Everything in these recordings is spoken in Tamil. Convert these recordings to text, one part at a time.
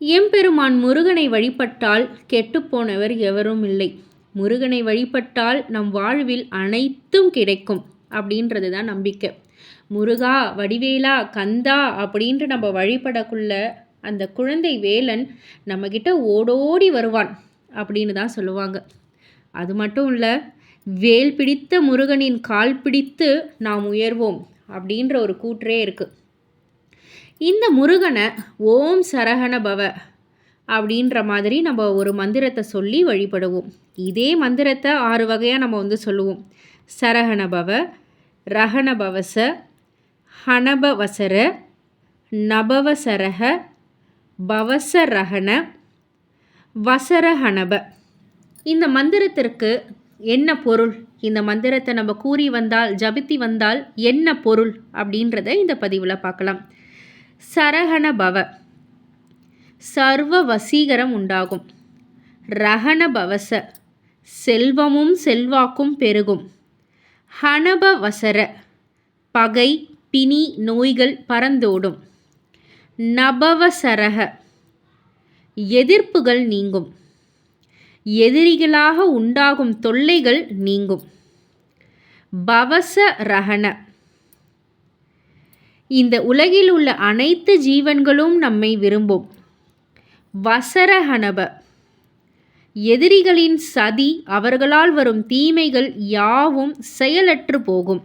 எம்பெருமான் முருகனை வழிபட்டால் கெட்டுப்போனவர் எவரும் இல்லை. முருகனை வழிபட்டால் நம் வாழ்வில் அனைத்தும் கிடைக்கும் அப்படின்றது தான் நம்பிக்கை. முருகா வடிவேலா கந்தா அப்படின்ட்டு நம்ம வழிபடக்குள்ள அந்த குழந்தை வேலன் நம்மக்கிட்ட ஓடோடி வருவான் அப்படின்னு தான் சொல்லுவாங்க. அது மட்டும் இல்லை வேல் பிடித்த முருகனின் கால் பிடித்து நாம் உயர்வோம் அப்படின்ற ஒரு கூற்றே இருக்குது இந்த முருகனை ஓம் சரகண பவ அப்படின்ற மாதிரி நம்ம ஒரு மந்திரத்தை சொல்லி வழிபடுவோம். இதே மந்திரத்தை ஆறு வகையாக நம்ம வந்து சொல்லுவோம். சரகண பவ ரகண பவச ஹனபவசர நபவசரக பவசரகண வசரஹனப இந்த மந்திரத்திற்கு என்ன பொருள்? இந்த மந்திரத்தை நம்ம கூறி வந்தால் ஜபித்தி வந்தால் என்ன பொருள் அப்படின்றத இந்த பதிவில் பார்க்கலாம். சரகணபவ சர்வ வசீகரம் உண்டாகும். ரகணபவச செல்வமும் செல்வாக்கும் பெருகும். ஹனபவசர பகை பிணி நோய்கள் பறந்தோடும். நபவசரக எதிர்ப்புகள் நீங்கும். எதிரிகளாக உண்டாகும் தொல்லைகள் நீங்கும். பவச ரகண இந்த உலகில் உள்ள அனைத்து ஜீவன்களும் நம்மை விரும்பும். வசரஹனப. எதிரிகளின் சதி அவர்களால் வரும் தீமைகள் யாவும் செயலற்று போகும்.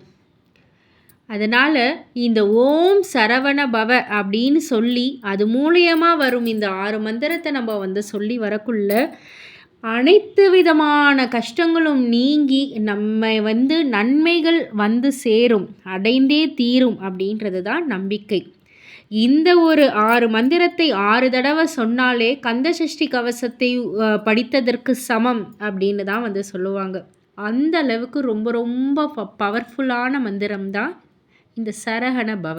அதனால் இந்த ஓம் சரவண பவ அப்படின்னு சொல்லி அது மூலியமாக வரும் இந்த ஆறு மந்திரத்தை நம்ம வந்து சொல்லி வரக்குள்ள அனைத்து விதமான கஷ்டங்களும் நீங்கி நம்மை வந்து நன்மைகள் வந்து சேரும் அடைந்தே தீரும் அப்படின்றது தான் நம்பிக்கை. இந்த ஒரு ஆறு மந்திரத்தை ஆறு தடவை சொன்னாலே கந்த சஷ்டி கவசத்தை படித்ததற்கு சமம் அப்படின்னு தான் வந்து சொல்லுவாங்க. அந்த அளவுக்கு ரொம்ப ரொம்ப பவர்ஃபுல்லான மந்திரம் தான் இந்த சரகண பவ.